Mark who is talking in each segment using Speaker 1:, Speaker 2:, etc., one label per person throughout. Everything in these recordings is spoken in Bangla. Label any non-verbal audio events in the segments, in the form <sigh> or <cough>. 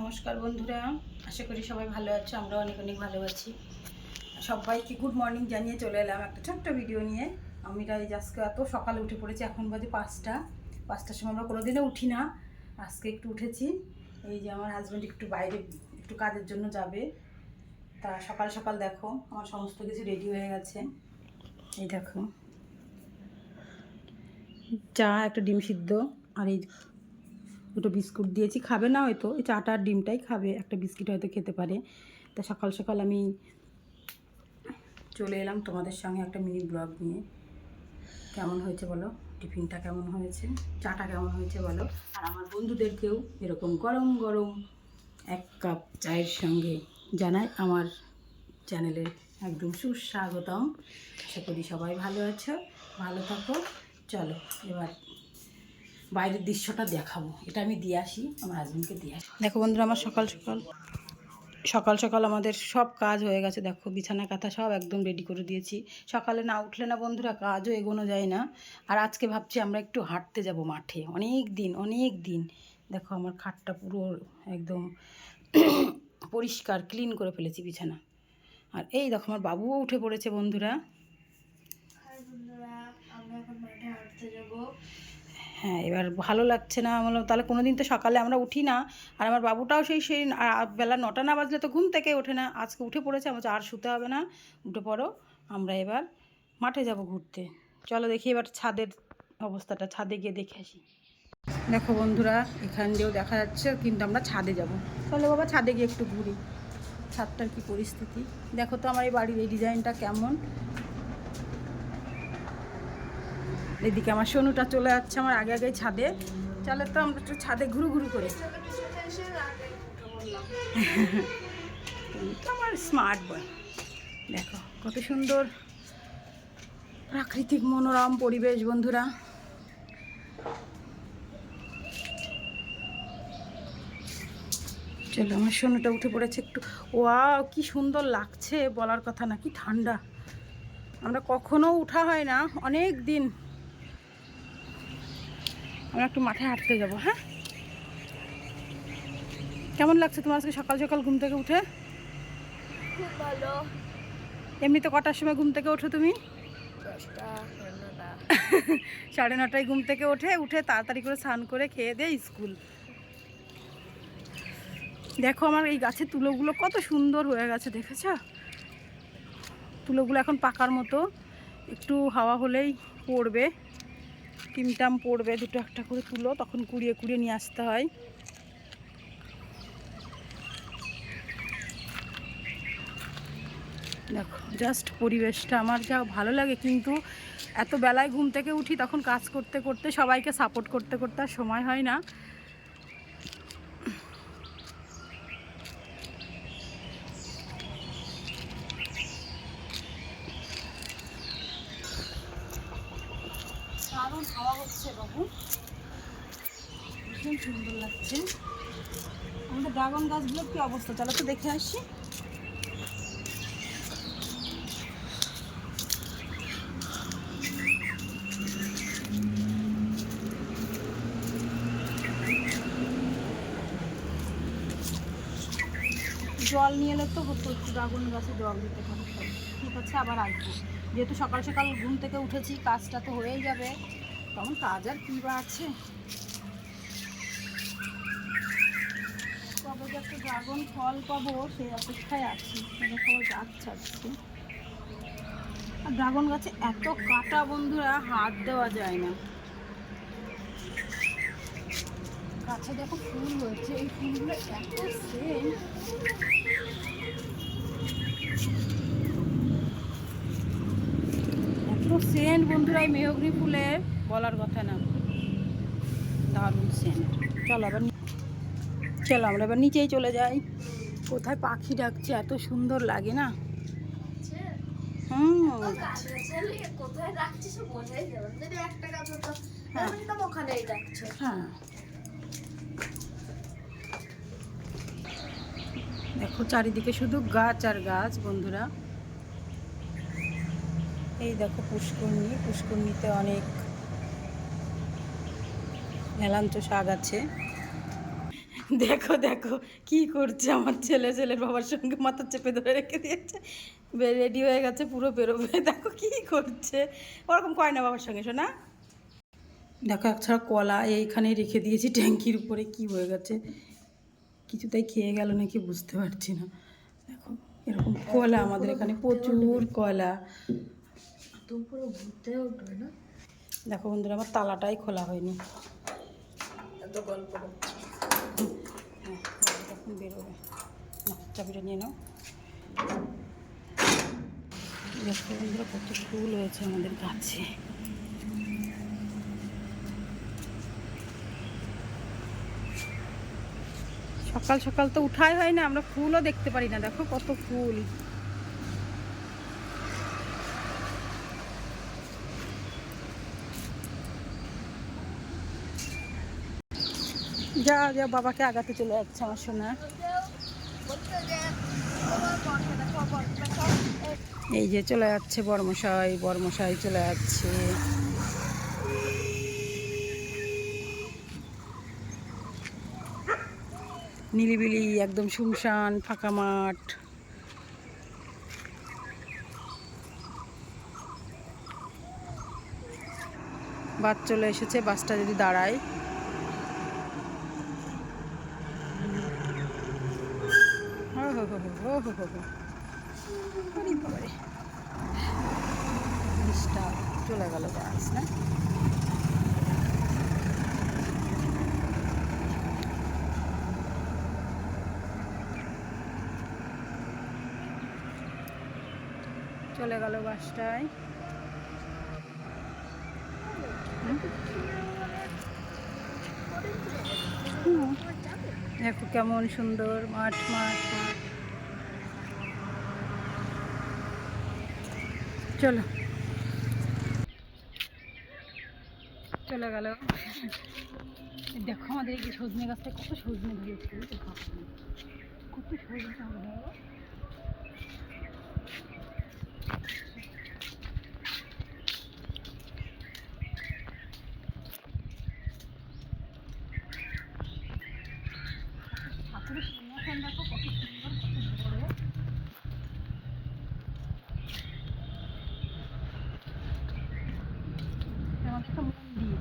Speaker 1: নমস্কার বন্ধুরা, আশা করি সবাই ভালো আছো আমরা অনেক অনেক ভালো আছি। সবাইকে গুড মর্নিং জানিয়ে চলে এলাম একটা ছোট্ট ভিডিও নিয়ে। আমি এই আজকে এত সকালে উঠে পড়েছি, এখন বাজে পাঁচটা। পাঁচটার সময় আমরা কোনোদিনও উঠি না, আজকে একটু উঠেছি। এই যে আমার হাজব্যান্ড একটু বাইরে, একটু কাজের জন্য যাবে। তা সকাল সকাল দেখো, আমার সমস্ত কিছু রেডি হয়ে গেছে। এই দেখো। চা, একটা ডিম সিদ্ধ, আর এই দুটো বিস্কুট দিয়েছি, খাবে না হয়তো, এই চাটা আর ডিমটাই খাবে, একটা বিস্কিট হয়তো খেতে পারে। তা সকাল সকাল আমি চলে এলাম তোমাদের সঙ্গে একটা মিনি ব্লগ নিয়ে। কেমন হয়েছে বলো? টিফিনটা কেমন হয়েছে? চাটা কেমন হয়েছে বলো? আর আমার বন্ধুদেরকেও এরকম গরম গরম এক কাপ চায়ের সঙ্গে জানাই আমার চ্যানেলের একদম সুস্বাগতম। আশা করি সবাই ভালো আছো, ভালো থাকো। চলো, এবার বাইরের দৃশ্যটা দেখাবো। এটা আমি দিয়ে আসি আমার হাজবেন্ডকে দিয়ে আসি। দেখো বন্ধুরা আমার সকাল সকাল সকাল সকাল আমাদের সব কাজ হয়ে গেছে। দেখো বিছানা কাঁথা সব একদম রেডি করে দিয়েছি। সকালে না উঠলে না বন্ধুরা কাজও এগোনো যায় না। আর আজকে ভাবছি আমরা একটু হাঁটতে যাব মাঠে। অনেক দিন অনেক দিন। দেখো আমার খাটটা পুরো একদম <clears throat> পরিষ্কার ক্লিন করে ফেলেছি বিছানা। আর এই দেখো আমার বাবুও উঠে পড়েছে বন্ধুরা।
Speaker 2: বন্ধুরা আমরা এখন মাঠে হাঁটতে যাব।
Speaker 1: হ্যাঁ এবার ভালো লাগছে না। বললাম তাহলে কোনো দিন তো সকালে আমরা উঠি না। আর আমার বাবুটাও সেই সেই বেলা নটা না বাজলে তো ঘুম থেকে ওঠে না। আজকে উঠে পড়েছে আমার আর শুতে হবে না। উঠে পড়ো, আমরা এবার মাঠে যাব ঘুরতে। চলো দেখি এবার ছাদের অবস্থাটা, ছাদে গিয়ে দেখে আসি। দেখো বন্ধুরা, এখান দিয়েও দেখা যাচ্ছে, কিন্তু আমরা ছাদে যাব। চলো বাবা, ছাদে গিয়ে একটু ঘুরি। ছাদটার কি পরিস্থিতি? দেখো তো আমার এই বাড়ির এই ডিজাইনটা কেমন। এদিকে আমার সোনুটা চলে যাচ্ছে আমার আগে আগে ছাদে। চলে তো আমরা একটু ছাদে ঘুরু ঘুরু করে। আমার স্মার্ট বয় দেখো, কত সুন্দর প্রাকৃতিক মনোরম পরিবেশ বন্ধুরা। চলো, আমার সোনুটা উঠে পড়েছে একটু। ওয়াও, কি সুন্দর লাগছে বলার কথা না, কি ঠান্ডা। আমরা কখনো উঠা হয় না, অনেক দিন। আমরা একটু মাঠে হাঁটতে যাব হ্যাঁ? কেমন লাগছে তোমার আজকে সকাল সকাল ঘুম থেকে উঠে?
Speaker 2: ভালো।
Speaker 1: এমনিতে কটার সময় ঘুম থেকে ওঠো তুমি? <laughs> সাড়ে নটায় ঘুম থেকে ওঠে উঠে তাড়াতাড়ি করে স্নান করে খেয়ে দিয়ে স্কুল। দেখো আমার এই গাছের তুলোগুলো কত সুন্দর হয়ে গেছে দেখেছ? তুলোগুলো এখন পাকার মতো একটু হাওয়া হলেই পড়বে। টিমটাম পড়বে, দুটো একটা করে তুলো, তখন কুড়িয়ে কুড়িয়ে নিয়ে আসতে হয়। দেখো জাস্ট পরিবেশটা আমার যা ভালো লাগে, কিন্তু এত বেলায় ঘুম থেকে উঠি, তখন কাজ করতে করতে, সবাইকে সাপোর্ট করতে করতে আর সময় হয় না। হাওয়া হচ্ছে বাবু। ভীষণ সুন্দর লাগছে। আমাদের ড্রাগন গাছগুলোর কি অবস্থা? চলো তো দেখে আসি। জল নিয়ে এলে তো হতো, একটু ড্রাগন গাছে জল দিতে হবে। ঠিক আছে, আবার আসব। যেহেতু সকাল সকাল ঘুম থেকে উঠেছি, কাজটা তো হয়েই যাবে। তখন কাজ আর কী বা আছে? কবে যে একটা ড্রাগন ফল পাবো, সেই অপেক্ষায় আছি। মানে সবাই গাছ ছাড়ছি আর ড্রাগন গাছে এত কাটা বন্ধুরা, হাত দেওয়া যায় না। গাছে দেখো ফুল হয়েছে, এই ফুলগুলো এত সেন্ট। সেন্ট বন্ধুরা এই মেহগ্নি ফুলের বলার কথা না। দারুণ সেন্ট। চলো আবার চলো আমরা এবার নিচেই চলে যাই। কোথায় পাখি ডাকছে, এত সুন্দর লাগে না? হুম। হ্যাঁ। দেখো চারিদিকে শুধু গাছ আর গাছ বন্ধুরা। এই দেখো পুষ্করণী। পুষ্করণীতে অনেক মেলান্ত শাক আছে। দেখো দেখো, কি করছে আমার ছেলে? ছেলের বাবার সঙ্গে মাথা চেপে ধরে রেখে দিয়েছে। রেডি হয়ে গেছে পুরো বেরোবে। <laughs> দেখো কি করছে। ওরকম কয় না বাবার সঙ্গে শোনা দেখো একছাড়া কলা এইখানে রেখে দিয়েছি ট্যাঙ্কির উপরে। কি হয়ে গেছে? কিছুটাই খেয়ে গেল নাকি বুঝতে পারছি না। দেখো, এরকম কলা আমাদের এখানে, প্রচুর কলা।
Speaker 2: তুমি পুরো ঘুরতে উঠবে না?
Speaker 1: দেখো বন্ধুরা আমার তালাটাই খোলা হয়নি।
Speaker 2: এত গল্প
Speaker 1: হ্যাঁ তখন বেরোবে। না চাবিটা নিয়ে নাও। দেখো বন্ধুরা কত ফুল হয়েছে আমাদের গাছে। সকাল সকাল তো উঠাই হয় না আমরা ফুলও দেখতে পারি না। দেখো কত ফুল। যা যা, বাবাকে আগাতে চলে যাচ্ছে আমার সোনা। এই যে চলে যাচ্ছে বর্মশাই বর্মশাই চলে যাচ্ছে। নিলিবিলি, একদম শুনশান, ফাঁকা মাঠ। বাস চলে এসেছে, বাসটা যদি দাঁড়ায় হো হো হো হো। জিনিসটা চলে গেল বাস না চলে গেল বাসটায়। দেখো কেমন সুন্দর মাঠ মাঠ মাঠ চলো। চলে গেল। দেখো আমাদের এই সজনে গাছটা কত সজনে দেখো। কত সজনে সিংহাসন দেখো কত সুন্দর কত বড় যেমন একটা মন্দির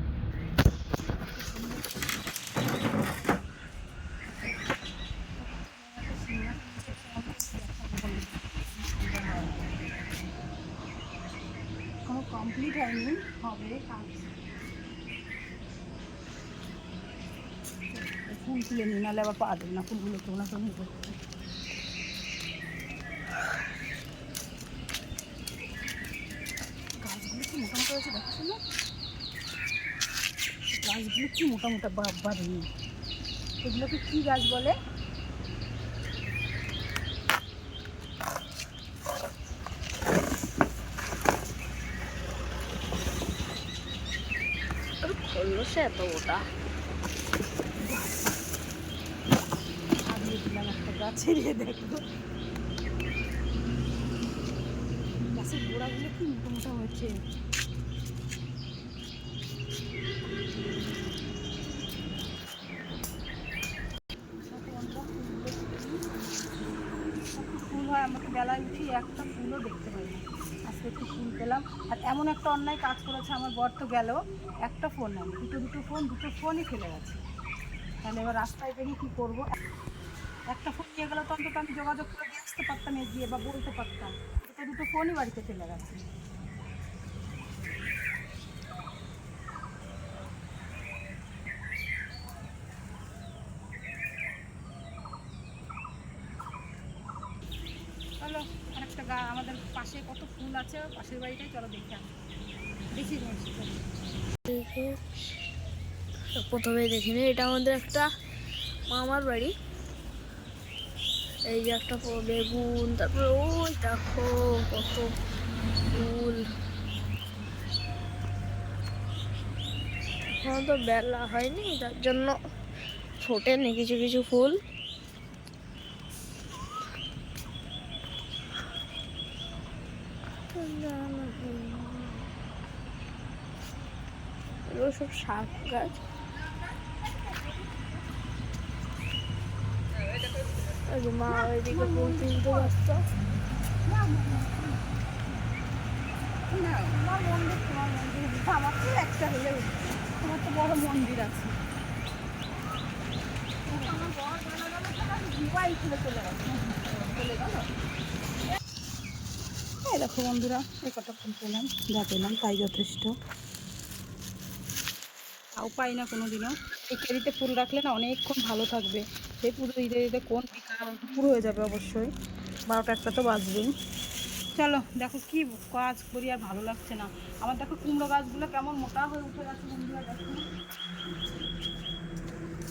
Speaker 1: কোনো কমপ্লিট হয়নি হবে কাজ ফুল তুলে নিই, নাহলে আবার পা দেবে না, ফুলগুলো কেমন কেমন করছে গাছগুলো কি মোটা মোটা হয়েছে দেখছ না গাছগুলো কি মোটা মোটা বাবা রে এগুলোকে কি গাছ বলে?
Speaker 2: করল সে এত ওটা
Speaker 1: গাছের ইয়ে দেখো। গাছের গোড়াগুলো কি মোটা হয়, আমাকে বেলায় উঠি একটা ফুলও দেখতে পাই আজকে একটু ফুল আর এমন একটা অন্যায় কাজ করেছে, আমার বর তো গেল। একটা ফোন নেই দুটো দুটো ফোন দুটো ফোনই ফেলে গেছে। তাহলে এবার রাস্তায় বেরিয়ে কী করব। একটা ফোন নিয়ে গেলে তো অন্তত আমি যোগাযোগ করে দিয়ে আসতে পারতাম, এগিয়ে বা বলতে পারতাম। দুটো দুটো ফোনই বাড়িতে ফেলে গেছে। চলো, আরেকটা গা, আমাদের পাশে কত ফুল আছে, পাশের বাড়িটাই চলো দেখে দেখি
Speaker 2: প্রথমে দেখিনি, এটা আমাদের একটা মামার বাড়ি। এই যে একটা বেগুন, তারপরে ওই দেখো কত ফুল। এখন তো বেলা হয়নি, তার জন্য ফোটেনি কিছু কিছু ফুল। এগুলো সব শাক গাছ। ওই যে মা ওইদিকে ফুল তুলতে ব্যস্ত
Speaker 1: আমার তো একটা হলে তোমার তো বড় মন্দির আছে খুলে চলে গেছে চলে গেল এই দেখো বন্ধুরা, এই কটা ফুল পেলাম, যা পেলাম, তাই যথেষ্ট। তাও পাই না কোনো দিনও এই কেরিতে ফুল রাখলে না অনেকক্ষণ ভালো থাকবে। সেই পুরো দিতে দিতে কোন পুরো হয়ে যাবে অবশ্যই। বারোটা একটা তো বাজবেই। চলো, দেখো কি কাজ করি আর ভালো লাগছে না। আমার দেখো কুমড়ো গাছগুলো কেমন মোটা হয়ে উঠে গেছে বন্ধুরা, দেখো।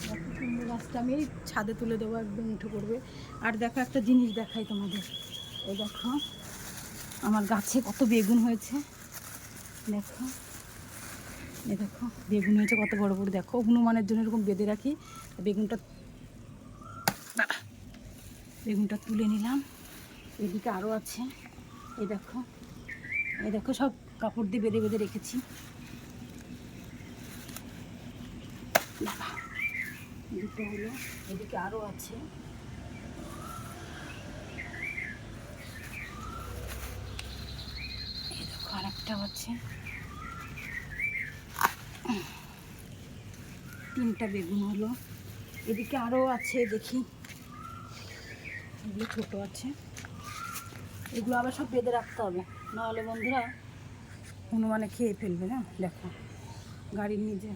Speaker 1: দেখো কুমড়ো গাছটা আমি ছাদে তুলে দেবো, একদম উঠে পড়বে। আর দেখো একটা জিনিস দেখাই তোমাদের। এই দেখো, আমার গাছে কত বেগুন হয়েছে। দেখো। এই দেখো, বেগুন হয়েছে কত বড় বড়। দেখো, হনুমানের জন্য এরকম বেঁধে রাখি। বেগুনটা বেগুনটা তুলে নিলাম। এদিকে আরও আছে। এই দেখো এই দেখো, সব কাপড় দিয়ে বেঁধে বেঁধে রেখেছি। দুটো হলো। এদিকে আরও আছে। এই দেখো আর একটাও আছে। তিনটা বেগুন হলো। এদিকে আরও আছে, দেখি। এগুলো ছোটো আছে। এগুলো আবার সব বেঁধে রাখতে হবে। নাহলে বন্ধুরা হনুমানে খেয়ে ফেলবে না দেখো। গাড়ির নিজে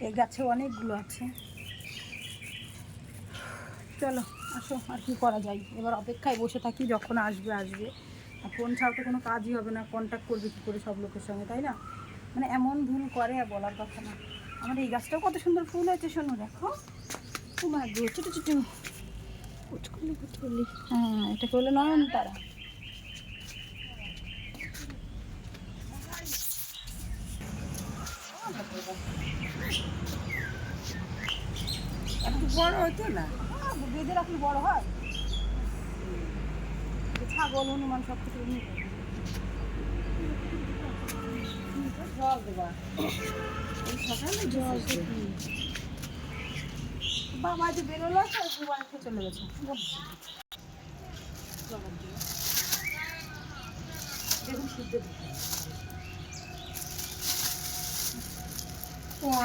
Speaker 1: এই গাছে অনেকগুলো আছে। চলো, আসো, আর কি করা যায়? এবার অপেক্ষায় বসে থাকি, যখন আসবে আসবে। আর ফোন ছাড়া তো কোনো কাজই হবে না। কন্ট্যাক্ট করবে কী করে সব লোকের সঙ্গে, তাই না? মানে এমন ভুল করে বলার কথা না। আমার এই গাছটাও কত সুন্দর ফুল হয়েছে শোনো দেখো। তোমার দিয়ে ছোটো ছোটো কুচকুলি কুচকুলি হ্যাঁ এটা করলে নয়ন তারা বড় হতো না? বেঁধে রাখলে বড় হয়। ছাগল হনুমান সব কিছু নিয়ে যাবে। জল দেবা। এই সকালে জল বাবা যে বেরোলো তো বাড়িতে চলে গেছে। দেখুন সিদ্ধ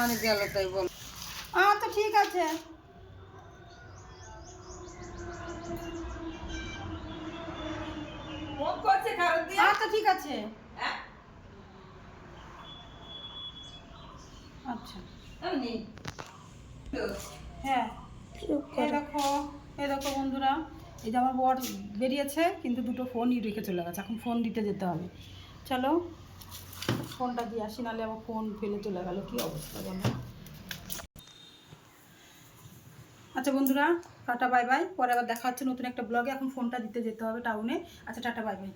Speaker 3: অনেক গেল তাই বল।
Speaker 1: আচ্ছা ঠিক আছে।
Speaker 3: ফোন করছে কারণ দিয়ে।
Speaker 1: আচ্ছা ঠিক আছে। আচ্ছা।
Speaker 3: এমনি
Speaker 1: হ্যাঁ। এই দেখো এই দেখো বন্ধুরা এই যে আমার বর বেরিয়েছে কিন্তু দুটো ফোনই রেখে চলে গেছে। এখন ফোন দিতে যেতে হবে। চলো ফোনটা দিয়ে আসি নাহলে আবার ফোন ফেলে চলে গেল। কি অবস্থা বলো? আচ্ছা বন্ধুরা টাটা বাই বাই পরে আবার দেখা হচ্ছে নতুন একটা ব্লগে এখন ফোনটা দিতে যেতে হবে টাউনে আচ্ছা টাটা বাই বাই